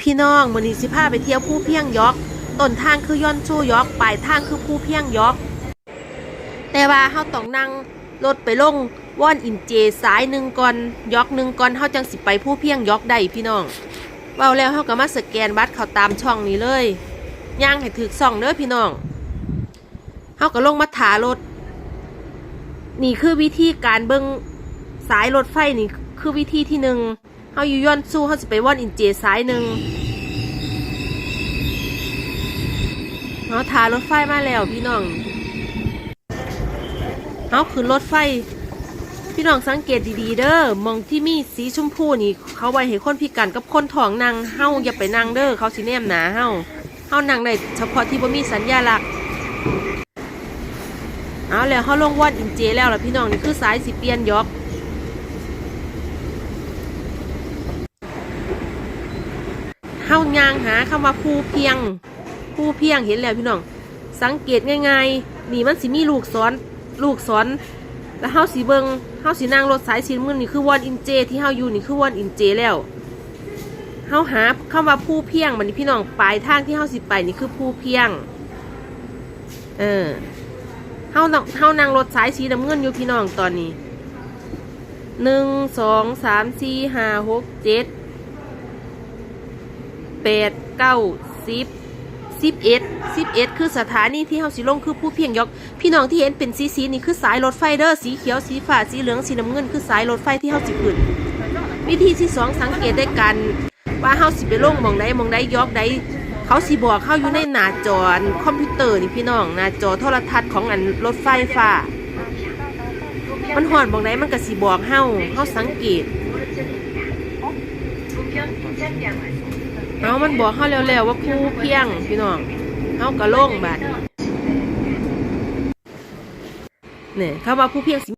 พี่น้องมือนีสิพาไปเที่ยวผู้เพียงยอกต้นทางคือย้อนชูยอกปลายทางคือผู้เพียงยอกแต่ว่าเฮาต้องนั่งรถไปลงว่อนอินเจสายหนึ่งก่อนยอกหนึ่งก่อนเฮาจังสิไปผู้เพียงยอกได้พี่น้องเว้าแล้วเฮาก็มาสแกนบัตรเขาตามช่องนี้เลยย่างให้ถึกซ่องเด้อพี่น้องเฮาก็ลงมาถารถ นี่คือวิธีการเบิ่งสายรถไฟนี่คือวิธีที่หนึ่ง เฮาอยู่ย้อนสู้เฮาสิไปว่อนอินเจสายหนึ่งเฮาถารถไฟมาแล้วพี่น้องเอาขึ้นรถไฟ พี่น้องสังเกตดีๆเด้อมองที่มีสีชมพูนี่ เขาไว้ให้คนพิการกับคนท้องนั่งเฮาอย่าไปนั่งเด้อเขาสิแนมหนาเฮาเฮานั่งได้เฉพาะที่บ่มีสัญญาลักษณ์เอาแล้วเฮาลงว่อดอินเจแล้วล่ะพี่น้องนี่คือสายสิเปลี่ยนยอก เฮายางหาคำว่าภูเพียงภูเพียงเห็นแล้วพี่น้อง สังเกตง่ายๆนี่มันสิมีลูกศรลูกศรแล้วเฮาสิเบิงเฮาสินั่งรถสายสีน้ำเงินนี่คือวอนอินเจ ที่เฮาอยู่นี่คือวอนอินเจแล้วเฮาหาคำว่าผู้เพียงมันนี่พี่น้องปลายทางที่เฮาสิไปนี่คือผู้เพียง เออเฮาเฮานั่งรถสายสีน้ำเงินอยู่พี่น้องตอนนี้หนึ่งสองสามสี่ห้าหกเจ็ด แปดเก้าสิบสิบเอ็ดสิบเอ็ดคือสถานีที่เฮาสิลงคือผู้เพียงยก พี่น้องที่เห็นเป็นสีสีนี่คือสายรถไฟเด้อสีเขียวสีฟ้าสีเหลืองสีน้ำเงินคือสายรถไฟที่เฮาสิขึ้นวิธีที่สองสังเกตได้กัน ว่าเฮาสิไปลงมองใดมองใดยอกใดเขาสิบอกเข้าอยู่ในหน้าจอคอมพิวเตอร์นี่พี่น้องหน้าจอโทรทัศน์ของอันรถไฟฟ้า มันหอดหมองใดมันก็สิบอกเฮาเฮาสังเกต เอามันบอกเขาแล้วๆว่าคู่เพียงพี่น้องเขากระโล่งบัดเนี่ยเขาว่าผู้เพียงสิ